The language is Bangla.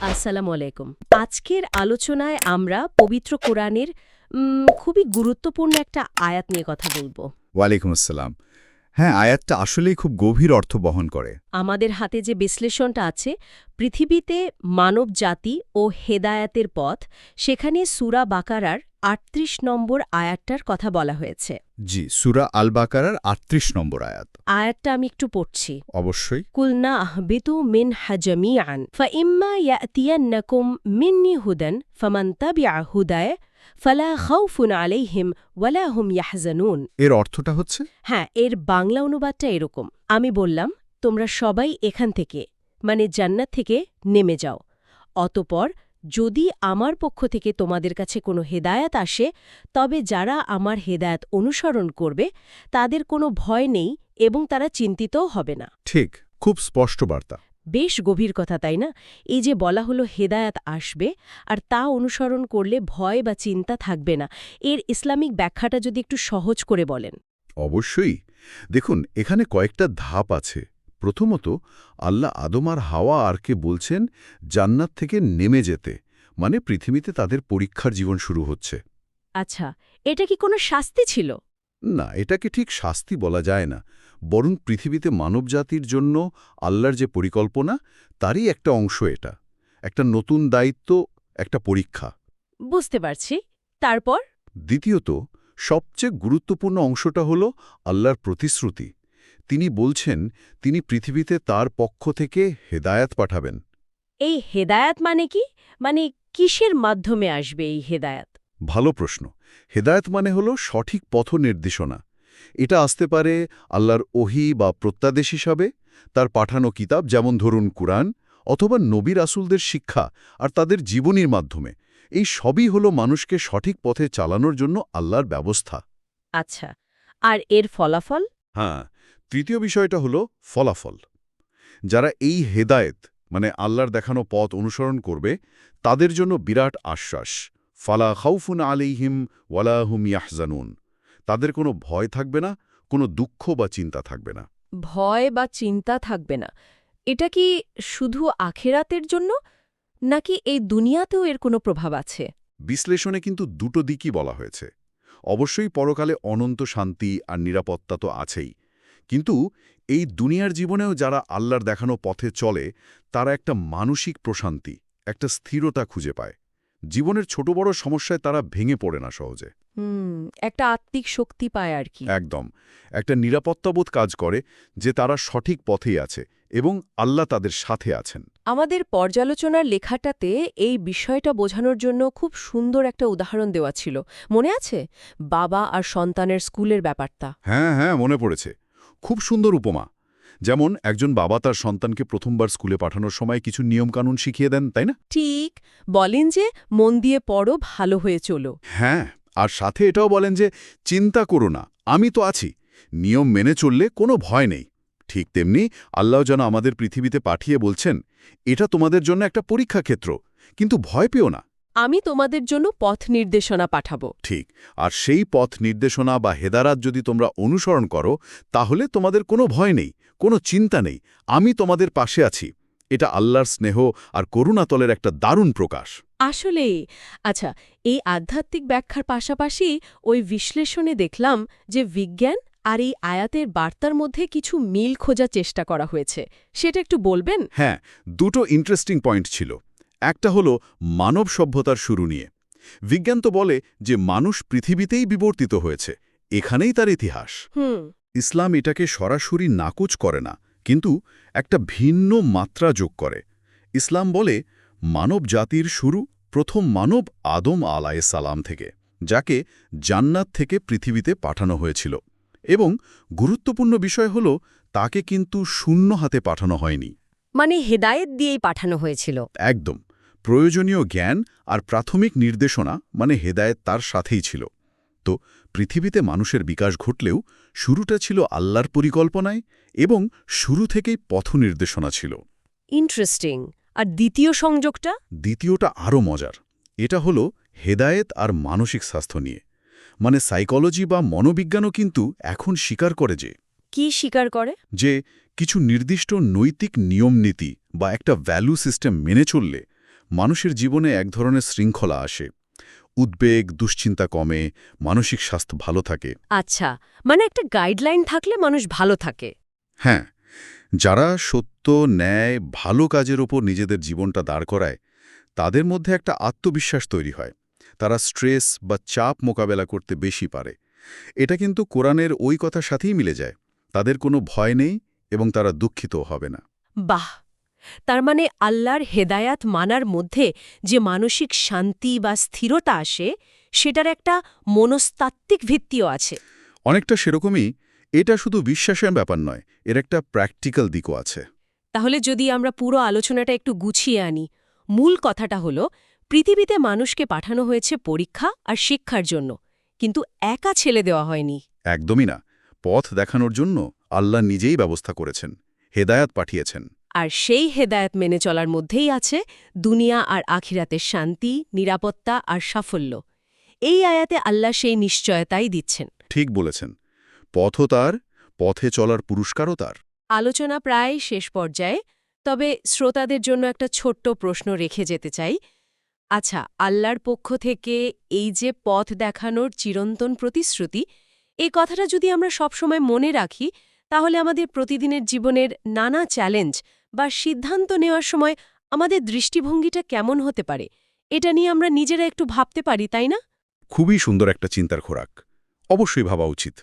আসসালামু আলাইকুম। আজকের আলোচনায় আমরা পবিত্র কোরআনের খুবই গুরুত্বপূর্ণ একটা আয়াত নিয়ে কথা বলব। ওয়ালাইকুম আসসালাম। হ্যাঁ আয়াতটা আসলেই খুব গভীর অর্থ বহন করে। আমাদের হাতে যে বিশ্লেষণটা আছে পৃথিবীতে মানব জাতি ও হেদায়াতের পথ সেখানে সুরা বাকারার আটত্রিশ নম্বর আয়াতটার কথা বলা হয়েছে। জি সুরা আল বাকারার আটত্রিশ নম্বর আয়াত। আয়াতটা আমি একটু পড়ছি। অবশ্যই। কুলনা আহবিতু মিন হাজামিয়ান ফাইম্মা ইয়াতিয়ান্নাকুম মিন্নি হুদান ফামান তাবিআ হুদায় ফালা খাউফুন আলাইহিম ওয়ালা হুম ইয়াহজানুন। এর অর্থটা হচ্ছে? হ্যাঁ এর বাংলা অনুবাদটা এরকম। আমি বললাম তোমরা সবাই এখান থেকে মানে জান্নাত থেকে নেমে যাও। অতপর যদি আমার পক্ষ থেকে তোমাদের কাছে কোনো হেদায়াত আসে তবে যারা আমার হেদায়াত অনুসরণ করবে তাদের কোনো ভয় নেই এবং তারা চিন্তিতও হবে না। ঠিক খুব স্পষ্ট বার্তা। বেশ গভীর কথা তাই না? এই যে বলা হলো হেদায়াত আসবে আর তা অনুসরণ করলে ভয় বা চিন্তা থাকবে না। এর ইসলামিক ব্যাখ্যাটা যদি একটু সহজ করে বলেন। অবশ্যই। দেখুন এখানে কয়েকটা ধাপ আছে। প্রথমত আল্লাহ আদম আর হাওয়া আরকে বলছেন জান্নাত থেকে নেমে যেতে। মানে পৃথিবীতে তাদের পরীক্ষার জীবন শুরু হচ্ছে। আচ্ছা এটা কি কোনো শাস্তি ছিল? না এটাকে ঠিক শাস্তি বলা যায় না। বরং পৃথিবীতে মানবজাতির জন্য আল্লাহর যে পরিকল্পনা তারই একটা অংশ এটা। একটা নতুন দায়িত্ব একটা পরীক্ষা। বুঝতে পারছি। তারপর? দ্বিতীয়ত সবচেয়ে গুরুত্বপূর্ণ অংশটা হল আল্লাহর প্রতিশ্রুতি। তিনি বলছেন তিনি পৃথিবীতে তার পক্ষ থেকে হেদায়াত পাঠাবেন। এই হেদায়াত মানে কি? মানে কিসের মাধ্যমে আসবে এই হেদায়াত? ভালো প্রশ্ন। হেদায়েত মানে হল সঠিক পথ নির্দেশনা। এটা আসতে পারে আল্লাহর ওহি বা প্রত্যাদেশ হিসাবে তার পাঠানো কিতাব যেমন ধরুন কুরআন অথবা নবীর আসুলদের শিক্ষা আর তাদের জীবনীর মাধ্যমে। এই সবই হল মানুষকে সঠিক পথে চালানোর জন্য আল্লাহর ব্যবস্থা। আচ্ছা আর এর ফলাফল? হ্যাঁ তৃতীয় বিষয়টা হলো ফলাফল। যারা এই হেদায়েত মানে আল্লাহর দেখানো পথ অনুসরণ করবে তাদের জন্য বিরাট আশ্বাস। ফালা খাউফুন আলাইহিম ওয়ালাহুম ইয়াহজানুন। তাদের কোনো ভয় থাকবে না কোনো দুঃখ বা চিন্তা থাকবে না। ভয় বা চিন্তা থাকবে না। এটা কি শুধু আখেরাতের জন্য নাকি এই দুনিয়াতেও এর কোনো প্রভাব আছে? বিশ্লেষণে কিন্তু দুটো দিকই বলা হয়েছে। অবশ্যই পরকালে অনন্ত শান্তি আর নিরাপত্তা তো আছেই। কিন্তু এই দুনিয়ার জীবনেও যারা আল্লাহর দেখানো পথে চলে তারা একটা মানসিক প্রশান্তি একটা স্থিরতা খুঁজে পায়। জীবনের ছোট বড় সমস্যায় তারা ভেঙে পড়ে না সহজে। একটা আত্মিক শক্তি পায় আর কি। একদম। একটা নিরাপত্তাবোধ কাজ করে যে তারা সঠিক পথেই আছে এবং আল্লাহ তাদের সাথে আছেন। আমাদের পর্যালোচনার লেখাটাতে এই বিষয়টা বোঝানোর জন্য খুব সুন্দর একটা উদাহরণ দেওয়া ছিল। মনে আছে? বাবা আর সন্তানের স্কুলের ব্যাপারটা। হ্যাঁ হ্যাঁ মনে পড়েছে। খুব সুন্দর উপমা। যেমন একজন বাবা তার সন্তানকে প্রথমবার স্কুলে পাঠানোর সময় কিছু নিয়মকানুন শিখিয়ে দেন তাই না? ঠিক। বলেন যে মন দিয়ে পড়ো ভালো হয়ে চলো। হ্যাঁ আর সাথে এটাও বলেন যে চিন্তা করো না আমি তো আছি। নিয়ম মেনে চললে কোনো ভয় নেই। ঠিক তেমনি আল্লাহ যেন আমাদের পৃথিবীতে পাঠিয়ে বলছেন এটা তোমাদের জন্য একটা পরীক্ষা ক্ষেত্র কিন্তু ভয় পেও না। আমি তোমাদের জন্য পথ নির্দেশনা পাঠাবো। ঠিক আর সেই পথ নির্দেশনা বা হেদারাত যদি তোমরা অনুসরণ করো তাহলে তোমাদের কোনো ভয় নেই কোনো চিন্তা নেই আমি তোমাদের পাশে আছি। এটা আল্লাহর স্নেহ আর করুণাতলের একটা দারুণ প্রকাশ। আসলে আচ্ছা এই আধ্যাত্মিক ব্যাখ্যার পাশাপাশি ওই বিশ্লেষণে দেখলাম যে বিজ্ঞান আর এই আয়াতের বার্তার মধ্যে কিছু মিল খোঁজার চেষ্টা করা হয়েছে। সেটা একটু বলবেন? হ্যাঁ দুটো ইন্টারেস্টিং পয়েন্ট ছিল। একটা হলো মানব সভ্যতার শুরু নিয়ে। বিজ্ঞান তো বলে যে মানুষ পৃথিবীতেই বিবর্তিত হয়েছে এখানেই তার ইতিহাস। ইসলাম এটাকে সরাসরি নাকচ করে না কিন্তু একটা ভিন্ন মাত্রা যোগ করে। ইসলাম বলে মানব জাতির শুরু প্রথম মানব আদম আলায়ে সালাম থেকে যাকে জান্নাত থেকে পৃথিবীতে পাঠানো হয়েছিল। এবং গুরুত্বপূর্ণ বিষয় হল তাকে কিন্তু শূন্য হাতে পাঠানো হয়নি। মানে হেদায়েত দিয়েই পাঠানো হয়েছিল। একদম। প্রয়োজনীয় জ্ঞান আর প্রাথমিক নির্দেশনা মানে হেদায়েত তার সাথেই ছিল। তো পৃথিবীতে মানুষের বিকাশ ঘটলেও শুরুটা ছিল আল্লাহর পরিকল্পনায় এবং শুরু থেকেই পথ নির্দেশনা ছিল। ইন্টারেস্টিং। আর দ্বিতীয় সংযোগটা? দ্বিতীয়টা আরও মজার। এটা হলো হেদায়েত আর মানসিক স্বাস্থ্য নিয়ে। মানে সাইকোলজি বা মনোবিজ্ঞানও কিন্তু এখন স্বীকার করে যে কি স্বীকার করে? যে কিছু নির্দিষ্ট নৈতিক নিয়মনীতি বা একটা ভ্যালু সিস্টেম মেনে চললে মানুষের জীবনে এক ধরনের শৃঙ্খলা আসে। উদ্বেগ দুশ্চিন্তা কমে মানসিক স্বাস্থ্য ভালো থাকে। আচ্ছা মানে একটা গাইডলাইন থাকলে মানুষ ভালো থাকে। হ্যাঁ যারা সত্য ন্যায় ভালো কাজের ওপর নিজেদের জীবনটা দাঁড় করায় তাদের মধ্যে একটা আত্মবিশ্বাস তৈরি হয়। তারা স্ট্রেস বা চাপ মোকাবেলা করতে বেশি পারে। এটা কিন্তু কোরআনের ওই কথার সাথেই মিলে যায়। তাদের কোনো ভয় নেই এবং তারা দুঃখিতও হবে না। বাহ! তার মানে আল্লাহর হেদায়াত মানার মধ্যে যে মানসিক শান্তি বা স্থিরতা আসে সেটার একটা মনস্তাত্ত্বিক ভিত্তিও আছে। অনেকটা সেরকমই এটা শুধু বিশ্বাসের ব্যাপার নয় এর একটা প্র্যাকটিক্যাল দিকও আছে। তাহলে যদি আমরা পুরো আলোচনাটা একটু গুছিয়ে আনি মূল কথাটা হলো পৃথিবীতে মানুষকে পাঠানো হয়েছে পরীক্ষা আর শিক্ষার জন্য কিন্তু একা ছেলে দেওয়া হয়নি। একদমই না পথ দেখানোর জন্য আল্লাহ নিজেই ব্যবস্থা করেছেন হেদায়াত পাঠিয়েছেন। আর সেই হেদায়েত মেনে চলার মধ্যেই আছে দুনিয়া আর আখিরাতের শান্তি নিরাপত্তা আর সাফল্য। এই আয়াতে আল্লাহ সেই নিশ্চয়তাই দিচ্ছেন। ঠিক বলেছেন। পথও তার পথে চলার পুরস্কারও তার। আলোচনা প্রায় শেষ পর্যায়ে তবে শ্রোতাদের জন্য একটা ছোট্ট প্রশ্ন রেখে যেতে চাই। আচ্ছা আল্লাহর পক্ষ থেকে এই যে পথ দেখানোর চিরন্তন প্রতিশ্রুতি এই কথাটা যদি আমরা সবসময় মনে রাখি তাহলে আমাদের প্রতিদিনের জীবনের নানা চ্যালেঞ্জ বা সিদ্ধান্ত নেওয়ার সময় আমাদের দৃষ্টিভঙ্গিটা কেমন হতে পারে? এটা নিয়ে আমরা নিজেরা একটু ভাবতে পারি, তাই না? খুবই সুন্দর একটা চিন্তার খোরাক। অবশ্যই ভাবা উচিত।